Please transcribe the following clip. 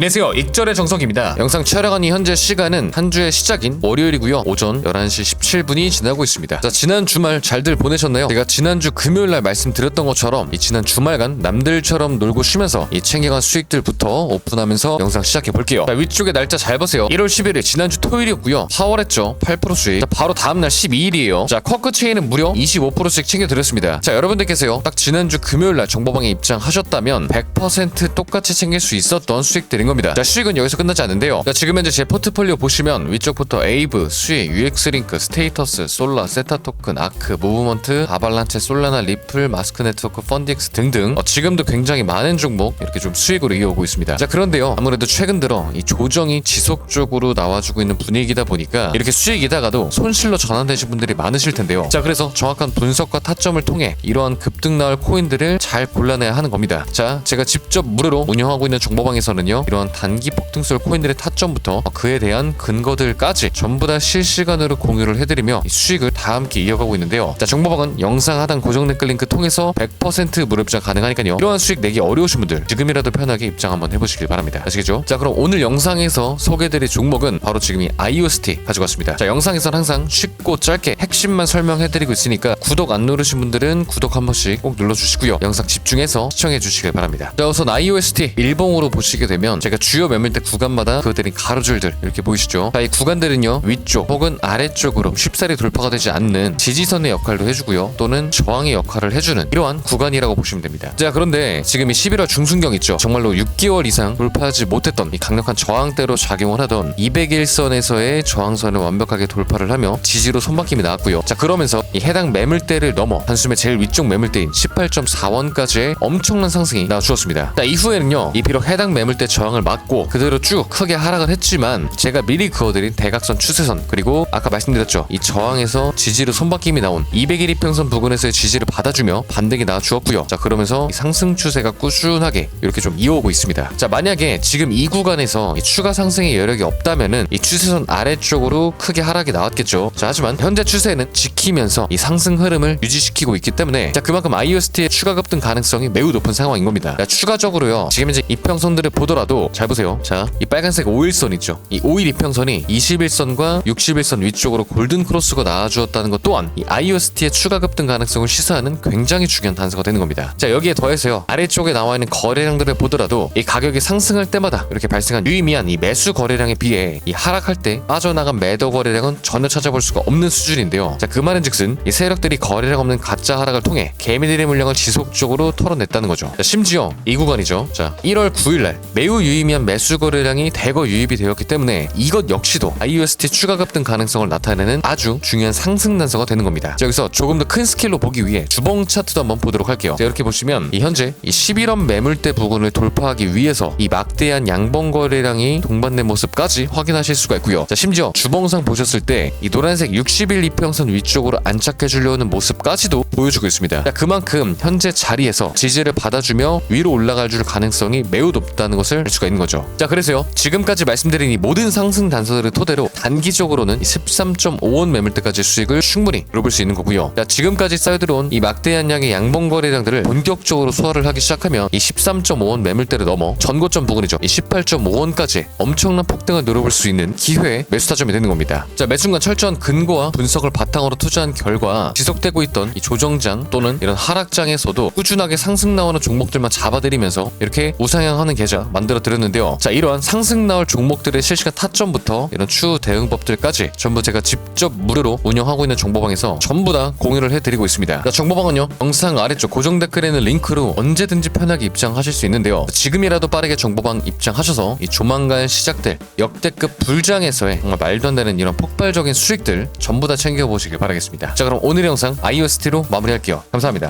안녕하세요. 익절의 정석입니다. 영상 촬영하는 현재 시간은 한 주의 시작인 월요일이고요. 오전 11시 17분이 지나고 있습니다. 자 지난 주말 잘들 보내셨나요? 제가 지난주 금요일날 말씀드렸던 것처럼 이 지난 주말간 남들처럼 놀고 쉬면서 이 챙겨간 수익들부터 오픈하면서 영상 시작해 볼게요. 자 위쪽에 날짜 잘 보세요. 1월 11일 지난주 토요일이었고요. 4월했죠? 8% 수익. 자, 바로 다음날 12일이에요. 자 쿼크 체인은 무려 25%씩 챙겨드렸습니다. 자 여러분들께서요. 딱 지난주 금요일날 정보방에 입장하셨다면 100% 똑같이 챙길 수 있었던 수익들인 겁니다. 자, 수익은 여기서 끝나지 않는데요. 자, 지금 현재 제 포트폴리오 보시면 위쪽부터 에이브, 수익, UX링크, 스테이터스, 솔라, 세타 토큰, 아크, 무브먼트, 아발란체, 솔라나, 리플, 마스크 네트워크, 펀디엑스 등등 어, 지금도 굉장히 많은 종목 이렇게 좀 수익으로 이어오고 있습니다. 자, 그런데요. 아무래도 최근 들어 이 조정이 지속적으로 나와주고 있는 분위기다 보니까 이렇게 수익이다가도 손실로 전환되신 분들이 많으실 텐데요. 자, 그래서 정확한 분석과 타점을 통해 이러한 급등 나올 코인들을 잘 골라내야 하는 겁니다. 자, 제가 직접 무료로 운영하고 있는 정보방에서는요. 이 러한 단기 폭등설 코인들의 타점부터 그에 대한 근거들까지 전부 다 실시간으로 공유를 해드리며 이 수익을 다 함께 이어가고 있는데요. 자, 정보방은 영상 하단 고정 댓글 링크 통해서 100% 무료 입장 가능하니까요. 이러한 수익 내기 어려우신 분들 지금이라도 편하게 입장 한번 해보시길 바랍니다. 아시겠죠? 자, 그럼 오늘 영상에서 소개해드릴 종목은 바로 지금 이 IOST 가지고 왔습니다. 자, 영상에선 항상 쉽고 짧게 핵심만 설명해드리고 있으니까 구독 안 누르신 분들은 구독 한 번씩 꼭 눌러주시고요. 영상 집중해서 시청해 주시길 바랍니다. 자, 우선 IOST 일봉으로 보시게 되면 제가 주요 매물대 구간마다 그들이 가로줄들 이렇게 보이시죠? 자, 이 구간들은요 위쪽 혹은 아래쪽으로 쉽사리 돌파가 되지 않는 지지선의 역할도 해주고요, 또는 저항의 역할을 해주는 이러한 구간이라고 보시면 됩니다. 자, 그런데 지금 이 11월 중순경 있죠? 정말로 6개월 이상 돌파하지 못했던 이 강력한 저항대로 작용을 하던 201선에서의 저항선을 완벽하게 돌파를 하며 지지로 손바뀜이 나왔고요. 자, 그러면서 이 해당 매물대를 넘어 단숨에 제일 위쪽 매물대인 18.4원까지의 엄청난 상승이 나와주었습니다. 자, 이후에는요, 이 비록 해당 매물대 저항을 맞고 그대로 쭉 크게 하락을 했지만 제가 미리 그어드린 대각선 추세선 그리고 아까 말씀드렸죠. 이 저항에서 지지로 손바뀜이 나온 200일 이평선 부근에서의 지지를 받아주며 반등이 나와주었고요. 자 그러면서 이 상승 추세가 꾸준하게 이렇게 좀 이어오고 있습니다. 자 만약에 지금 이 구간에서 이 추가 상승의 여력이 없다면은 이 추세선 아래쪽으로 크게 하락이 나왔겠죠. 자 하지만 현재 추세는 지키면서 이 상승 흐름을 유지시키고 있기 때문에 자 그만큼 IOST의 추가 급등 가능성이 매우 높은 상황인 겁니다. 자 추가적으로요. 지금 이제 이평선들을 보더라도 잘 보세요. 자 이 빨간색 5일선 있죠? 이 5일 이평선이 21선과 61선 위쪽으로 골든 크로스가 나와주었다는 것 또한 이 IOST의 추가 급등 가능성을 시사하는 굉장히 중요한 단서가 되는 겁니다. 자 여기에 더해서요. 아래쪽에 나와 있는 거래량들을 보더라도 이 가격이 상승할 때마다 이렇게 발생한 유의미한 이 매수 거래량에 비해 이 하락할 때 빠져나간 매도 거래량은 전혀 찾아볼 수가 없는 수준인데요. 자 그 말은즉슨 이 세력들이 거래량 없는 가짜 하락을 통해 개미들의 물량을 지속적으로 털어냈다는 거죠. 자, 심지어 이 구간이죠. 자 1월 9일날 매우 유의미한 매수 거래량이 대거 유입이 되었기 때문에 이것 역시도 IOST 추가 급 등 가능성을 나타내는 아주 중요한 상승 단서가 되는 겁니다. 자, 여기서 조금 더 큰 스케일로 보기 위해 주봉 차트도 한번 보도록 할게요. 자, 이렇게 보시면 이 현재 이 11원 매물대 부근을 돌파하기 위해서 이 막대한 양봉 거래량이 동반된 모습까지 확인하실 수가 있고요. 자, 심지어 주봉상 보셨을 때 이 노란색 60일 이평선 위쪽으로 안착해 주려는 모습까지도 보여주고 있습니다. 자, 그만큼 현재 자리에서 지지를 받아주며 위로 올라갈 줄 가능성이 매우 높다는 것을 알 수가 있는 거죠. 자, 그래서요. 지금까지 말씀드린 이 모든 상승 단서들을 토대로 단기적으로는 13.5원 매물대까지 수익을 충분히 누릴 수 있는 거고요. 자, 지금까지 쌓여들어온 이 막대한 양의 양봉 거래량들을 본격적으로 소화를 하기 시작하면 이 13.5원 매물대를 넘어 전고점 부근이죠. 이 18.5원까지 엄청난 폭등을 누려볼 수 있는 기회의 매수 타점이 되는 겁니다. 자, 매순간 철저한 근거와 분석을 바탕으로 투자한 결과 지속되고 있던 이 조정장 또는 이런 하락장에서도 꾸준하게 상승 나오는 종목들만 잡아들이면서 이렇게 우상향하는 계좌 만들어 드렸는데요. 자, 이러한 상승 나올 종목들의 실시간 타점부터 이런 추후 대응법들까지 전부 제가 직접 무료로 운영하고 있는 정보방에서 전부 다 공유를 해드리고 있습니다. 자, 정보방은요 영상 아래쪽 고정 댓글에 있는 링크로 언제든지 편하게 입장하실 수 있는데요. 지금이라도 빠르게 정보방 입장하셔서 이 조만간 시작될 역대급 불장에서의 정말 말도 안 되는 이런 폭발적인 수익들 전부 다 챙겨보시길 바라겠습니다. 자, 그럼 오늘 영상 IOST로 마무리할게요. 감사합니다.